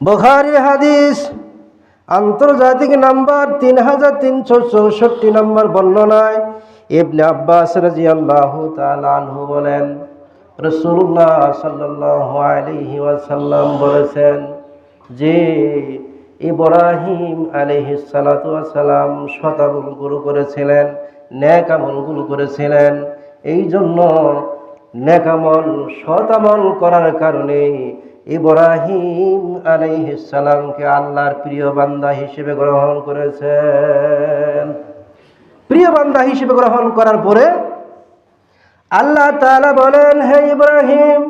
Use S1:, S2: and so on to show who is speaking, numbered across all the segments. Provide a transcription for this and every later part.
S1: বুখারীর হাদিস, আন্তর্জাতিক নাম্বার তিন হাজার তিনশো চৌষট্টি নম্বর বর্ণনায় ইবনে আব্বাস রাজিয়াল্লাহু তাআলা আনহু বলেন রসুল্লাহ আলাইহি ওয়াসাল্লাম বলেছেন যে ইব্রাহিম আলাইহিস সালাতু ওয়াসালাম শতামলগুলো করেছিলেন ন্যাক আমলগুলো করেছিলেন। এই জন্য নেকামল শতামল করার কারণে ইব্রাহিম আলাইহিস সালামকে আল্লাহর প্রিয় বান্দা হিসেবে গ্রহণ করেছেন। প্রিয় বান্দা হিসেবে গ্রহণ করার পরে আল্লাহ তাআলা বলেন, হে ইব্রাহিম,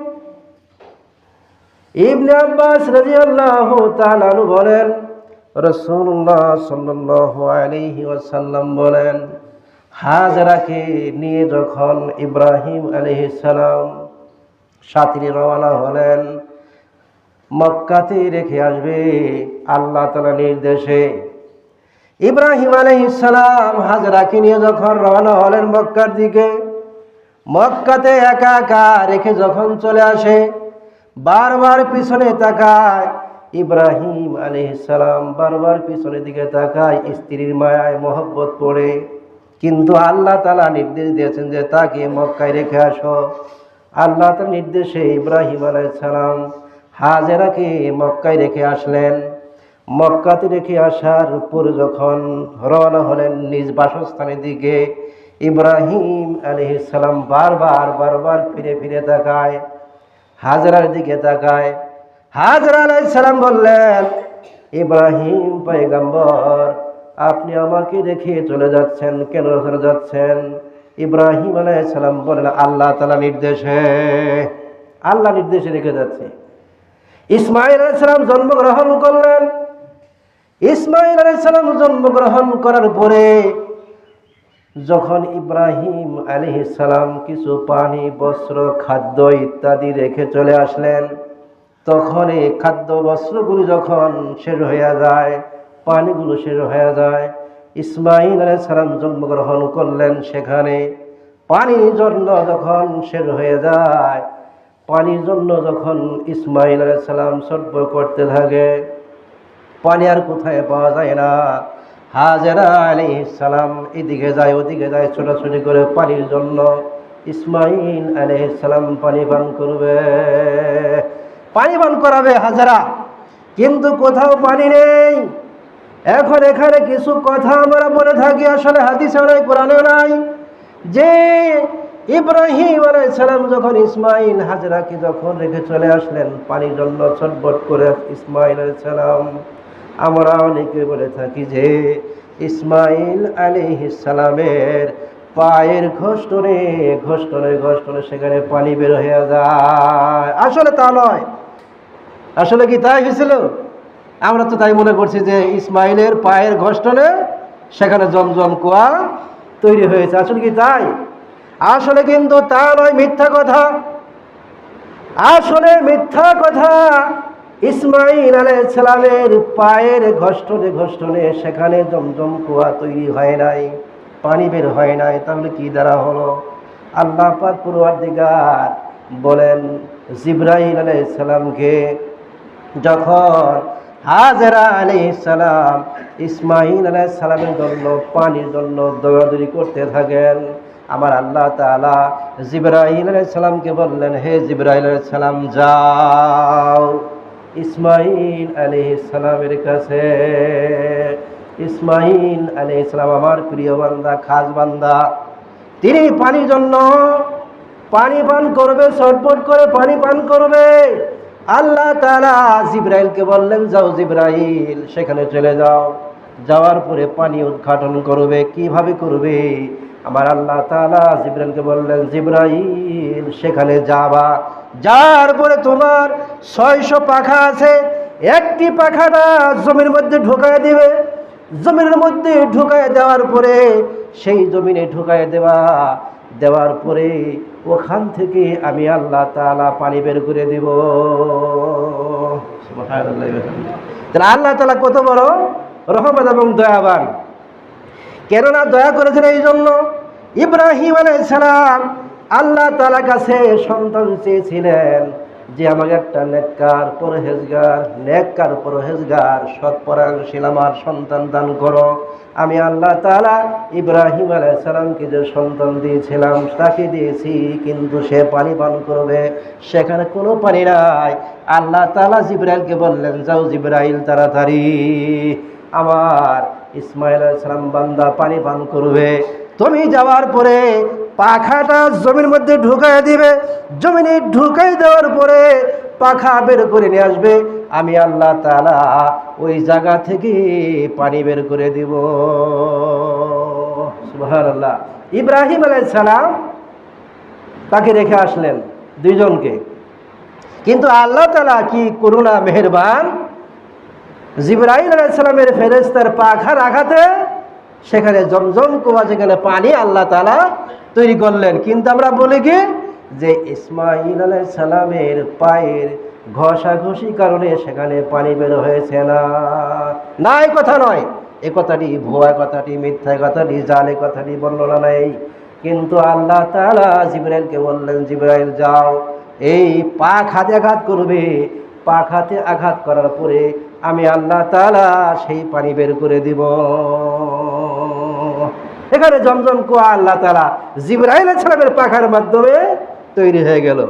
S1: ইবনে আব্বাস রাদিয়াল্লাহু তাআলা আনহু বলেন, রাসূলুল্লাহ সাল্লাল্লাহু আলাইহি ওয়াসাল্লাম বলেন, হাজরাকে নিয়ে যখন ইব্রাহিম আলাইহিস সালাম সাথী রওনা হলেন মক্কাতে রেখে আসবে আল্লাহ তালা নির্দেশে। ইব্রাহিম আলাইহিস সালাম হাজরাকে নিয়ে যখন রওনা হলেন মক্কার দিকে, মক্কাতে একা একা রেখে যখন চলে আসে, বারবার পিছনে তাকায়, ইব্রাহিম সালাম বারবার পিছনের দিকে তাকায়, স্ত্রীর মায়ায় মহব্বত পড়ে। কিন্তু আল্লাহ তালা নির্দেশ দিয়েছেন যে তাকে মক্কায় রেখে আসো। আল্লাহ তার নির্দেশে ইব্রাহিম সালাম হাজেরাকে মক্কায় রেখে আসলেন। মক্কাতে রেখে আসার পরে যখন রওনা হলেন নিজ বাসস্থানের দিকে, ইব্রাহিম সালাম বারবার বারবার ফিরে ফিরে তাকায়, হাজরার দিকে তাকায়। হাজরা সালাম বললেন, ইব্রাহিম পয়গম্বর, আপনি আমাকে রেখে চলে যাচ্ছেন, কেন চলে যাচ্ছেন? ইব্রাহিম সালাম বললেন, আল্লাহ তালা নির্দেশে, আল্লাহ নির্দেশে রেখে যাচ্ছে। ইসমাইল সালাম জন্মগ্রহণ করলেন। ইসমাইল সালাম জন্মগ্রহণ করার পরে যখন ইব্রাহিম সালাম কিছু পানি, বস্ত্র, খাদ্য ইত্যাদি রেখে চলে আসলেন, তখন এই খাদ্য, বস্ত্রগুলি যখন শেষ হয়ে যায়, পানিগুলো শেষ হয়ে যায়, ইসমাইল সালাম জন্মগ্রহণ করলেন সেখানে। পানির জন্য যখন শেষ হয়ে যায় পানির জন্য যখন ইসমাইল সালাম সর্ব করতে থাকে, পানি আর কোথায় পাওয়া যায় না। হাজেরা আলী সালাম এদিকে যায়, ওদিকে যায়, ছোটাছুটি করে পানির জন্য। ইসমাইল আলী সালাম পানি পান করবে। পানি পান করাবে হাজারা, কিন্তু কোথাও পানি নেই। এখন এখানে কিছু কথা আমরা বলে থাকি, আসলে হাদিসে নাই কোরআনে নাই যে ইব্রাহিম সালাম যখন ইসমাইল হাজরাকে যখন রেখে চলে আসলেন, পানির জন্য ছটবট করে ইসমাইল সালাম আমরা অনেকে বলে থাকি যে ইসমাইল সালামের পায়ের ঘষ্টনে ঘষ্টনে ঘষ্টনে সেখানে পানি বের হয়ে যায়। আসলে তা নয়। আসলে কি তাই হয়েছিল আমরা তো তাই মনে করছি যে ইসমাইলের পায়ের ঘষ্টনে সেখানে জমজম কুয়া তৈরি হয়েছে। আসলে কি তাই? আসলে কিন্তু তা নয় মিথ্যা কথা। আসলে মিথ্যা কথা ইসমাইল আলাইসালামের পায়ের ঘষ্টনে ঘষ্টনে সেখানে জমজম কুয়া তৈরি হয় নাই, পানি বের হয় নাই। তাহলে কি দ্বারা হলো? আল্লাহ পাক দিগার বলেন জিব্রাহিম আলাইসালামকে যখন হাজরা আলী সালাম ইসমাইল সালামের জন্য, পানির জন্য দৌড়াদৌড়ি করতে থাকেন আমার আল্লাহ তালা জিব্রাহিম আলাই সালামকে বললেন, হে জিব্রাহিম সালাম, যাও। ইসমাইল আলী সালামের কাছে ইসমাইল আলী ইসলাম আমার প্রিয় বান্দা, খাস বান্দা, তিনি পানির জন্য পানি পান করবে ছটপট করে পানি পান করবে। আল্লাহ তালা জিব্রাইলকে বললেন, যাও জিব্রাইল, সেখানে চলে যাও। যাওয়ার পরে পানি উদ্ঘাটন করবে, কীভাবে করবে? আমার আল্লাহ তালা জিব্রাইলকে বললেন, জিব্রাইল, সেখানে যাবা। যার পরে তোমার ছয়শো পাখা আছে, একটি পাখাটা জমির মধ্যে ঢুকায় দিবে। জমিনের মধ্যে ঢুকায় দেওয়ার পরে, সেই জমিনে ঢুকায় দেওয়া, দেওয়ার পরে ওখান থেকে আমি আল্লাহ তালা পানি বের করে দিব। তাহলে আল্লাহ তালা কত বড় রহমত এবং দয়াবান। কেননা দয়া করেছেন এই জন্য ইব্রাহিম সালাম আল্লাহ তালা কাছে সন্তান চেয়েছিলেন যে আমাকে একটা নেককার পরহেজগার নেককার পরহেজগার, সৎপরায়ণশীল আমার সন্তান দান করো। আমি আল্লাহ তালা ইব্রাহিম আলাইহিস সালামকে যে সন্তান দিয়েছিলাম, তাকে দিয়েছি, কিন্তু সে পানি পান করবে। সেখানে কোনো পানি নাই। আল্লাহ তালা জিব্রাইলকে বললেন, যাও জিব্রাইল, তাড়াতাড়ি। আমার ইসমাইল আলাইহিস সালাম বান্দা পানি পান করবে। তুমি যাওয়ার পরে পাখাটা জমির মধ্যে ঢুকাই দিবে। জমিনে ঢুকাই দেওয়ার পরে পাখা বের করে নিয়ে আসবে। আমি আল্লাহ তালা ওই জায়গা থেকে পানি বের করে দিব। সুবহানাল্লাহ। ইব্রাহিম সালাম তাকে রেখে আসলেন দুইজনকে। কিন্তু আল্লাহ তালা কি করুণা, মেহেরবান? জিব্রাইল আলাইসালামের ফেরেস্তার পাখার আঘাতে সেখানে জমজম কুয়া যেখানে পানি আল্লাহ তালা তৈরি করলেন। কিন্তু আমরা বলি কি? যে ইসমাইল আলাই সালামের পায়ের ঘষাঘষি কারণে সেখানে পানি বের হয়েছে না। না এই কথা নয়। এ কথাটি ভুয়া কথাটি মিথ্যা কথাটি জালে কথাটি বর্ণনা নেই। কিন্তু আল্লাহ তালা জিব্রাইলকে বললেন, জিব্রাইল, যাও। এই পাক হাতে আঘাত করবে। পাক হাতে আঘাত করার পরে আমি আল্লাহ তালা সেই পানি বের করে দিব। এখানে জমজম কুয়া আল্লাহ তালা জিব্রাহিল সালামের পাখার মাধ্যমে তৈরি হয়ে গেল।